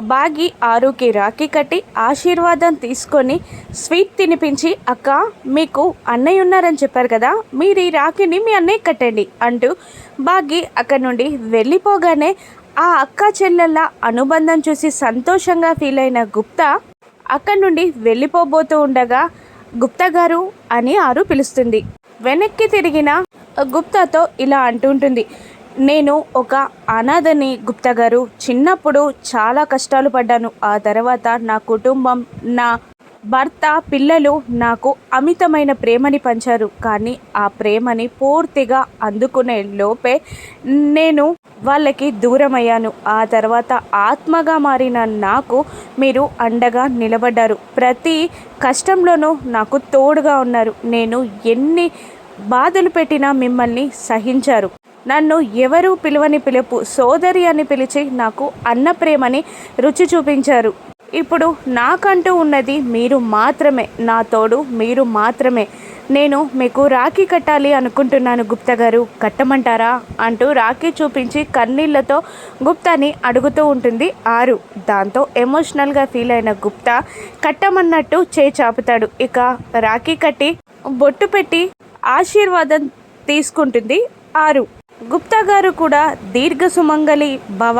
బాగి ఆరుకి రాఖీ కట్టి ఆశీర్వాదం తీసుకొని స్వీట్ తినిపించి అక్క మీకు అన్నయ్య ఉన్నారని చెప్పారు కదా మీరు ఈ రాఖీని మీ అన్నయ్య కట్టండి అంటూ బాగి అక్కడి నుండి వెళ్ళిపోగానే ఆ అక్క చెల్లెళ్ళ అనుబంధం చూసి సంతోషంగా ఫీల్ అయిన గుప్తా అక్కడి నుండి వెళ్ళిపోబోతూ ఉండగా గుప్తా గారు అని ఆరు పిలుస్తుంది. వెనక్కి తిరిగిన గుప్తాతో ఇలా అంటుంటుంది నేను ఒక అనాథని గుప్త గారు. చిన్నప్పుడు చాలా కష్టాలు పడ్డాను. ఆ తర్వాత నా కుటుంబం నా భర్త పిల్లలు నాకు అమితమైన ప్రేమని పంచారు. కానీ ఆ ప్రేమని పూర్తిగా అందుకునే లోపే నేను వాళ్ళకి దూరమయ్యాను. ఆ తర్వాత ఆత్మగా మారిన నాకు మీరు అండగా నిలబడ్డారు. ప్రతి కష్టంలోనూ నాకు తోడుగా ఉన్నారు. నేను ఎన్ని బాధలు పెట్టినా మిమ్మల్ని సహించారు. నన్ను ఎవరు పిలువని పిలుపు సోదరి అని పిలిచి నాకు అన్న ప్రేమని రుచి చూపించారు. ఇప్పుడు నాకంటూ ఉన్నది మీరు మాత్రమే నా తోడు మీరు మాత్రమే. నేను మీకు రాఖీ కట్టాలి అనుకుంటున్నాను గుప్తా గారు. కట్టమంటారా? అంటూ రాఖీ చూపించి కన్నీళ్ళతో గుప్తాని అడుగుతూ ఉంటుంది ఆరు. దాంతో ఎమోషనల్గా ఫీల్ అయిన గుప్తా కట్టమన్నట్టు చేయి చాపుతాడు. ఇక రాఖీ కట్టి బొట్టు పెట్టి ఆశీర్వాదం తీసుకుంటుంది ఆరు. గుప్తా గారు కూడా దీర్ఘ సుమంగలి భవ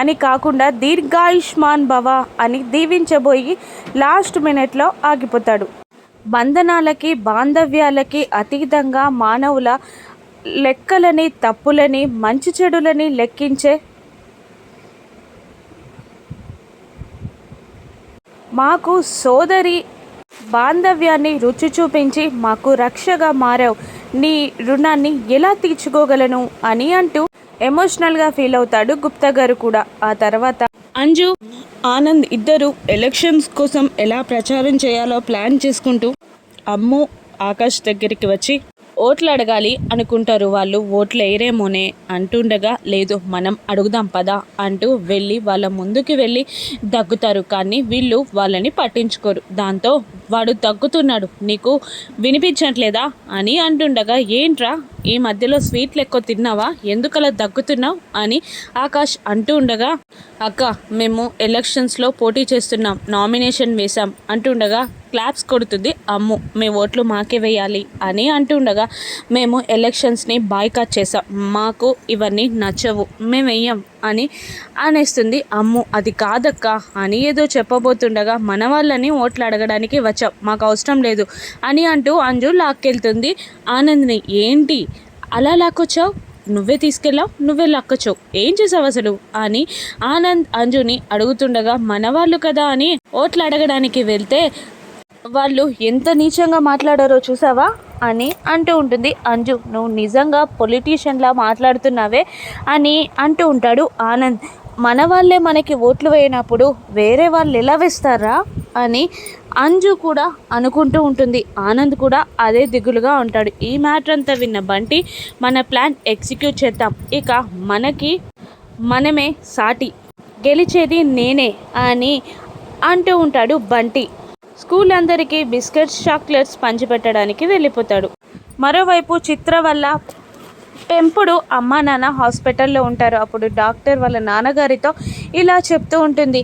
అని కాకుండా దీర్ఘాయుష్మాన్ భవ అని దీవించబోయి లాస్ట్ మినిట్లో ఆగిపోతాడు. బంధనాలకి బాంధవ్యాలకి అతీతంగా మానవుల లెక్కలని తప్పులని మంచి చెడులని లెక్కించే మాకు సోదరి బాంధవ్యాన్ని రుచి చూపించి మాకు రక్షగా మారావు. నీ రుణాన్ని ఎలా తీర్చుకోగలను అని అంటూ ఎమోషనల్గా ఫీల్ అవుతాడు గుప్తా గారు కూడా. ఆ తర్వాత అంజు ఆనంద్ ఇద్దరు ఎలక్షన్స్ కోసం ఎలా ప్రచారం చేయాలో ప్లాన్ చేసుకుంటూ అమ్ము ఆకాష్ దగ్గరికి వచ్చి ఓట్లు అడగాలి అనుకుంటారు వాళ్ళు ఓట్లు వేయరేమోనే అంటుండగా లేదు మనం అడుగుదాం పదా అంటూ వెళ్ళి వాళ్ళ ముందుకు వెళ్ళి దగ్గుతారు. కానీ వీళ్ళు వాళ్ళని పట్టించుకోరు. దాంతో వాడు దగ్గుతున్నాడు. నీకు వినిపించట్లేదా అని అంటుండగా ఏంట్రా? ఈ మధ్యలో స్వీట్లు ఎక్కువ తిన్నావా? ఎందుకలా దగ్గుతున్నావు? అని ఆకాష్ అంటూ ఉండగా అక్క మేము ఎలక్షన్స్లో పోటీ చేస్తున్నాం నామినేషన్ వేశాం అంటుండగా క్లాప్స్ కొడుతుంది. అమ్ము మీ ఓట్లు మాకే వేయాలి అని అంటుండగా మేము ఎలక్షన్స్ని బాయ్కాట్ చేసాం మాకు ఇవన్నీ నచ్చవు మేము వేయం అని అనేస్తుంది. అమ్ము అది కాదక్క అని ఏదో చెప్పబోతుండగా మన వాళ్ళని ఓట్లు అడగడానికి వచ్చాం. మాకు అవసరం లేదు అని అంటూ అంజు లాక్కెళ్తుంది. ఆనంద్ని ఏంటి? అలా లాక్కొచ్చావు? నువ్వే తీసుకెళ్ళావు నువ్వే లాక్కొచ్చావు. ఏం చేసావు అసలు? అని ఆనంద్ అంజుని అడుగుతుండగా మన వాళ్ళు కదా అని ఓట్లు అడగడానికి వెళ్తే వాళ్ళు ఎంత నీచంగా మాట్లాడారో చూసావా? అని అంటూ ఉంటుంది. అంజు నువ్వు నిజంగా పొలిటీషియన్లా మాట్లాడుతున్నావే? అని అంటూ ఉంటాడు ఆనంద్. మన వాళ్ళే మనకి ఓట్లు వేయనప్పుడు వేరే వాళ్ళు ఎలా వేస్తారా? అని అంజు కూడా అనుకుంటూ ఉంటుంది. ఆనంద్ కూడా అదే దిగులుగా ఉంటాడు. ఈ మ్యాటర్ అంతా విన్న బంటి మన ప్లాన్ ఎగ్జిక్యూట్ చేద్దాం. ఇక మనకి మనమే సాటి. గెలిచేది నేనే అని అంటూ ఉంటాడు బంటి. స్కూల్ అందరికీ బిస్కెట్స్ చాక్లెట్స్ పంచిపెట్టడానికి వెళ్ళిపోతాడు. మరోవైపు చిత్ర వల్ల పెంపుడు అమ్మ నాన్న హాస్పిటల్లో ఉంటారు. అప్పుడు డాక్టర్ వాళ్ళ నాన్నగారితో ఇలా చెప్తూ ఉంటుంది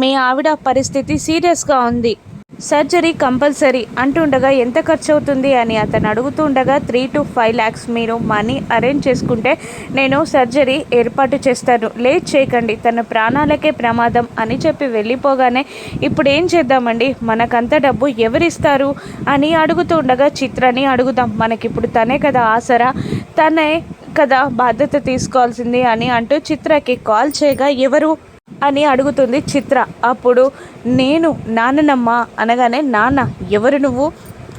మీ ఆవిడ పరిస్థితి సీరియస్గా ఉంది. సర్జరీ కంపల్సరీ అంటుండగా ఎంత ఖర్చు అవుతుంది అని అతను అడుగుతూ ఉండగా త్రీ టు ఫైవ్ ల్యాక్స్ మీరు మనీ అరేంజ్ చేసుకుంటే నేను సర్జరీ ఏర్పాటు చేస్తాను. లేట్ చేయకండి. తన ప్రాణాలకే ప్రమాదం అని చెప్పి వెళ్ళిపోగానే ఇప్పుడు ఏం చేద్దామండి? మనకంత డబ్బు ఎవరిస్తారు? అని అడుగుతూ ఉండగా చిత్రని అడుగుదాం. మనకిప్పుడు తనే కదా ఆసరా. తనే కదా బాధ్యత తీసుకోవాల్సింది అని అంటూ చిత్రకి కాల్ చేయగా ఎవరు? అని అడుగుతుంది చిత్ర. అప్పుడు నేను నాన్ననమ్మ అనగానే నాన్న ఎవరు నువ్వు?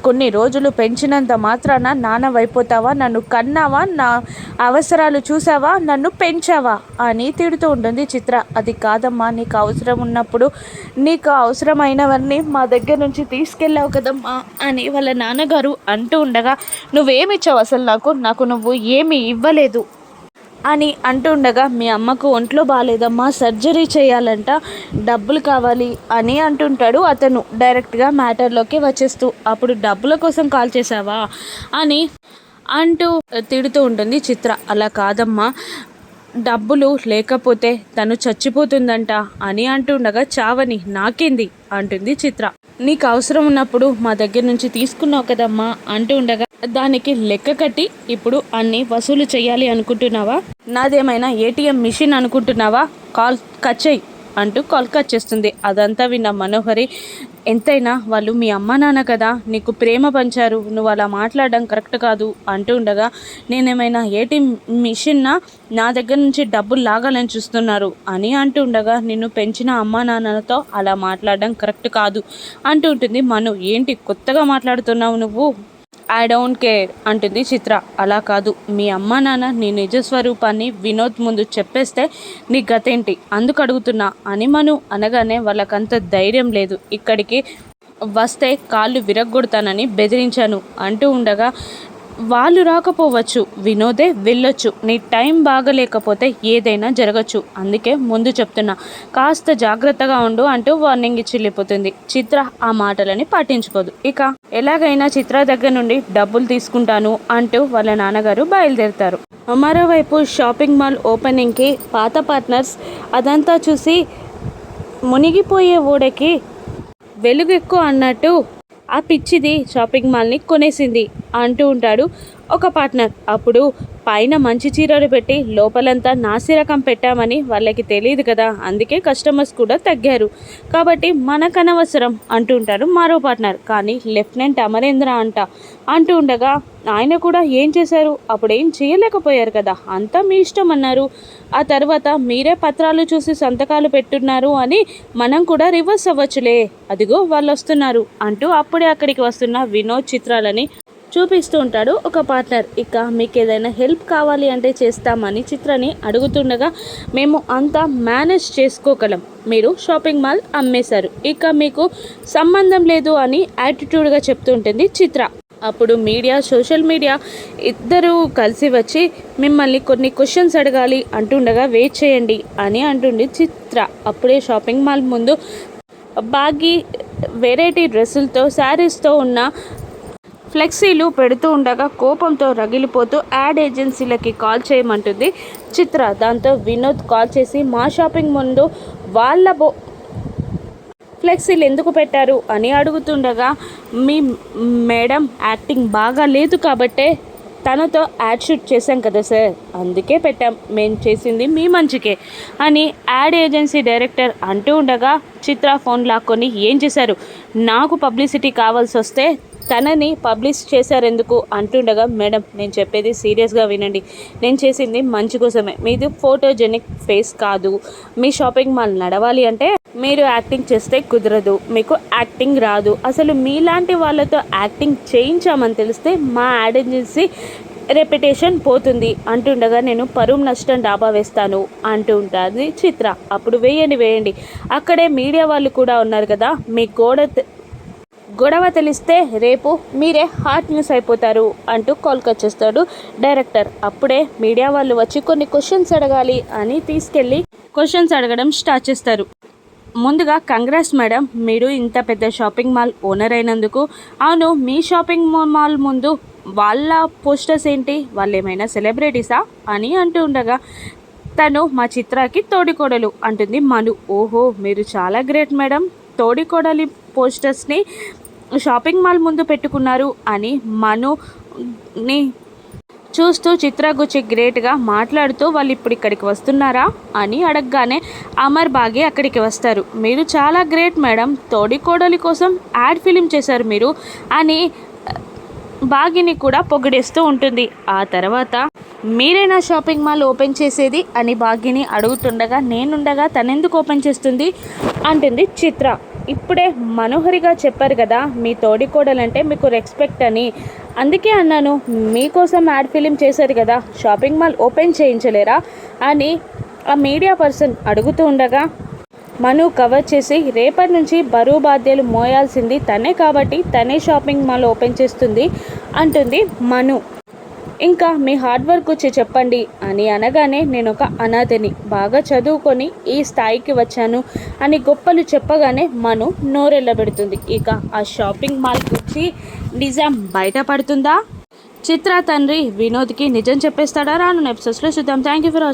కొన్ని రోజులు పెంచినంత మాత్రాన నాన్నవైపోతావా నన్ను కన్నావా? నా అవసరాలు చూసావా? నన్ను పెంచావా? అని తిడుతూ ఉంటుంది చిత్ర. అది కాదమ్మా నీకు అవసరం ఉన్నప్పుడు నీకు అవసరమైనవన్నీ మా దగ్గర నుంచి తీసుకెళ్ళావు కదమ్మా అని వాళ్ళ నాన్నగారు అంటూ ఉండగా నువ్వేమిచ్చావు అసలు నాకు? నాకు నువ్వు ఏమీ ఇవ్వలేదు. అని అంటుండగా మీ అమ్మకు ఒంట్లో బాగాలేదమ్మా సర్జరీ చేయాలంట డబ్బులు కావాలి అని అంటుంటాడు అతను. డైరెక్ట్గా మ్యాటర్లోకి వచ్చేస్తూ అప్పుడు డబ్బుల కోసం కాల్ చేసావా అని అంటూ తిడుతూ ఉంటుంది చిత్ర. అలా కాదమ్మా డబ్బులు లేకపోతే తను చచ్చిపోతుందంట అని అంటుండగా చావని నాకేంది? అంటుంది చిత్ర. నీకు అవసరం ఉన్నప్పుడు మా దగ్గర నుంచి తీసుకున్నావు కదమ్మా అంటూ ఉండగా దానికి లెక్క కట్టి ఇప్పుడు అన్ని వసూలు చేయాలి అనుకుంటున్నావా? నాదేమైనా ఏటీఎం మిషన్ అనుకుంటున్నావా? కాల్ కట్ చేయి. అంటూ కాల్ కట్ చేస్తుంది. అదంతా విన్న మనోహరి ఎంతైనా వాళ్ళు మీ అమ్మ నాన్న కదా నీకు ప్రేమ పంచారు నువ్వు అలా మాట్లాడడం కరెక్ట్ కాదు అంటూ ఉండగా నేనేమైనా ఏటీ మిషన్నా నా దగ్గర నుంచి డబ్బులు లాగాలని చూస్తున్నారు అని అంటూ ఉండగా నిన్ను పెంచిన అమ్మా నాన్నలతో అలా మాట్లాడడం కరెక్ట్ కాదు అంటూ ఉంటుంది. మను ఏంటి కొత్తగా మాట్లాడుతున్నావు నువ్వు? ఐ డోంట్ కేర్ అంటుంది చిత్ర. అలా కాదు. మీ అమ్మ నాన్న నీ నిజ స్వరూపాన్ని వినోద్ ముందు చెప్పేస్తే నీ గతేంటి? అందుకు అడుగుతున్నా. అని మను అనగానే వాళ్ళకంత ధైర్యం లేదు. ఇక్కడికి వస్తే కాళ్ళు విరగ్గొడతానని బెదిరించాను. అంటూ ఉండగా వాళ్ళు రాకపోవచ్చు వినోదే వెళ్ళొచ్చు. నీ టైం బాగలేకపోతే ఏదైనా జరగచ్చు. అందుకే ముందు చెప్తున్నా కాస్త జాగ్రత్తగా ఉండు అంటూ వార్నింగ్ ఇచ్చి వెళ్ళిపోతుంది. చిత్ర ఆ మాటలని పాటించుకోదు. ఇక ఎలాగైనా చిత్ర దగ్గర నుండి డబ్బులు తీసుకుంటాను అంటూ వాళ్ళ నాన్నగారు బయలుదేరుతారు. మరోవైపు షాపింగ్ మాల్ ఓపెనింగ్కి పాత పార్ట్నర్స్ అదంతా చూసి మునిగిపోయే ఓడకి వెలుగు ఎక్కువ అన్నట్టు ఆ పిచ్చిది షాపింగ్ మాల్ని కొనేసింది అంటూ ఉంటాడు ఒక పార్ట్నర్ అప్పుడు పైన మంచి చీరలు పెట్టి లోపలంతా నాసిరకం పెట్టామని వాళ్ళకి తెలియదు కదా. అందుకే కస్టమర్స్ కూడా తగ్గారు. కాబట్టి మనకనవసరం అంటుంటారు అంటూ ఉంటారు మరో పార్ట్నర్. కానీ లెఫ్టినెంట్ అమరేంద్ర అంట అంటూ ఉండగా ఆయన కూడా ఏం చేశారు? అప్పుడు ఏం చేయలేకపోయారు కదా. అంతా మీ ఇష్టం అన్నారు. ఆ తర్వాత మీరే పత్రాలు చూసి సంతకాలు పెట్టున్నారు అని మనం కూడా రివర్స్ అవ్వచ్చులే. అదిగో వాళ్ళు వస్తున్నారు అంటూ అప్పుడే అక్కడికి వస్తున్న వినోద్ చిత్రాలని చూపిస్తూ ఉంటాడు ఒక పార్ట్నర్. ఇక మీకు ఏదైనా హెల్ప్ కావాలి అంటే చేస్తామని చిత్రని అడుగుతుండగా మేము అంతా మేనేజ్ చేసుకోగలం. మీరు షాపింగ్ మాల్ అమ్మేశారు. ఇక మీకు సంబంధం లేదు అని యాటిట్యూడ్గా చెప్తుంటుంది చిత్ర. అప్పుడు మీడియా సోషల్ మీడియా ఇద్దరు కలిసి వచ్చి మిమ్మల్ని కొన్ని క్వశ్చన్స్ అడగాలి అంటుండగా వెయిట్ చేయండి అని అంటుంది చిత్ర. అప్పుడే షాపింగ్ మాల్ ముందు బాగి వెరైటీ డ్రెస్సులతో శారీస్తో ఉన్న ఫ్లెక్సీలు పెడుతూ ఉండగా కోపంతో రగిలిపోతూ యాడ్ ఏజెన్సీలకి కాల్ చేయమంటుంది చిత్ర. దాంతో వినోద్ కాల్ చేసి మా షాపింగ్ ముందు వాళ్ళ బో ఫ్లెక్సీలు ఎందుకు పెట్టారు? అని అడుగుతుండగా మీ మేడం యాక్టింగ్ బాగా లేదు కాబట్టే తనతో యాడ్ షూట్ చేశాం కదా సార్ అందుకే పెట్టాం మేము చేసింది మీ మంచికే అని యాడ్ ఏజెన్సీ డైరెక్టర్ అంటూ ఉండగా చిత్ర ఫోన్ లాక్కొని ఏం చేశారు? నాకు పబ్లిసిటీ కావాల్సి వస్తే తనని పబ్లిష్ చేశారు ఎందుకు అంటుండగా మేడం నేను చెప్పేది సీరియస్గా వినండి. నేను చేసింది మంచి కోసమే. మీది ఫోటోజెనిక్ ఫేస్ కాదు. మీ షాపింగ్ మాల్ నడవాలి అంటే మీరు యాక్టింగ్ చేస్తే కుదరదు. మీకు యాక్టింగ్ రాదు. అసలు మీలాంటి వాళ్ళతో యాక్టింగ్ చేయించామని తెలిస్తే మా యాడ్ ఏజెన్సీ రెప్యుటేషన్ పోతుంది. అంటుండగా నేను పరువు నష్టం డాబా వేస్తాను అంటూ ఉంటుంది చిత్ర. అప్పుడు వేయండి వేయండి. అక్కడే మీడియా వాళ్ళు కూడా ఉన్నారు కదా. మీ గోడ గొడవ తెలిస్తే రేపు మీరే హాట్ న్యూస్ అయిపోతారు అంటూ కాల్ చేస్తాడు డైరెక్టర్. అప్పుడే మీడియా వాళ్ళు వచ్చి కొన్ని క్వశ్చన్స్ అడగాలి అని తీసుకెళ్ళి క్వశ్చన్స్ అడగడం స్టార్ట్ చేస్తారు. ముందుగా కంగ్రెస్ మేడం మీరు ఇంత పెద్ద షాపింగ్ మాల్ ఓనర్ అయినందుకు అవును మీ షాపింగ్ మాల్ ముందు వాళ్ళ పోస్టర్స్ ఏంటి? వాళ్ళు ఏమైనా సెలబ్రిటీసా? అని అంటూ ఉండగా తను మా చిత్రాకి తోడికోడలు అంటుంది మను. ఓహో మీరు చాలా గ్రేట్ మేడం. తోడికోడలి పోస్టర్స్ని షాపింగ్ మాల్ ముందు పెట్టుకున్నారు అని మనుని చూస్తూ చిత్రగుచ్చి గ్రేట్గా మాట్లాడుతూ వాళ్ళు ఇప్పుడు ఇక్కడికి వస్తున్నారా? అని అడగగానే అమర్ బాగే అక్కడికి వస్తారు. మీరు చాలా గ్రేట్ మేడం తోడికోడలి కోసం యాడ్ ఫిలిం చేశారు మీరు అని బాగిని కూడా పొగిడేస్తూ ఉంటుంది. ఆ తర్వాత మీరేనా షాపింగ్ మాల్ ఓపెన్ చేసేది? అని బాగిని అడుగుతుండగా నేనుండగా తనెందుకు ఓపెన్ చేస్తుంది? అంటుంది చిత్ర. ఇప్పుడే మనోహరిగా చెప్పారు కదా మీ తోడికోడలంటే మీకు రెస్పెక్ట్ అని. అందుకే అన్నాను మీకోసం యాడ్ ఫిలిం చేశారు కదా షాపింగ్ మాల్ ఓపెన్ చేయించలేరా? అని ఆ మీడియా పర్సన్ అడుగుతూ ఉండగా మను కవర్ చేసి రేపటి నుంచి బరువు బాధ్యలు మోయాల్సింది తనే కాబట్టి తనే షాపింగ్ మాల్ ఓపెన్ చేస్తుంది అంటుంది మను. ఇంకా మీ హార్డ్ వర్క్ వచ్చి చెప్పండి అని అనగానే నేను ఒక అనాథని బాగా చదువుకొని ఈ స్థాయికి వచ్చాను అని గొప్పలు చెప్పగానే మను నోరెళ్ళబెడుతుంది. ఇక ఆ షాపింగ్ మాల్ వచ్చి నిజం బయటపడుతుందా చిత్ర తండ్రి వినోద్కి నిజం చెప్పేస్తాడా? రాను ఎపిసోడ్స్లో చూద్దాం. Thank you for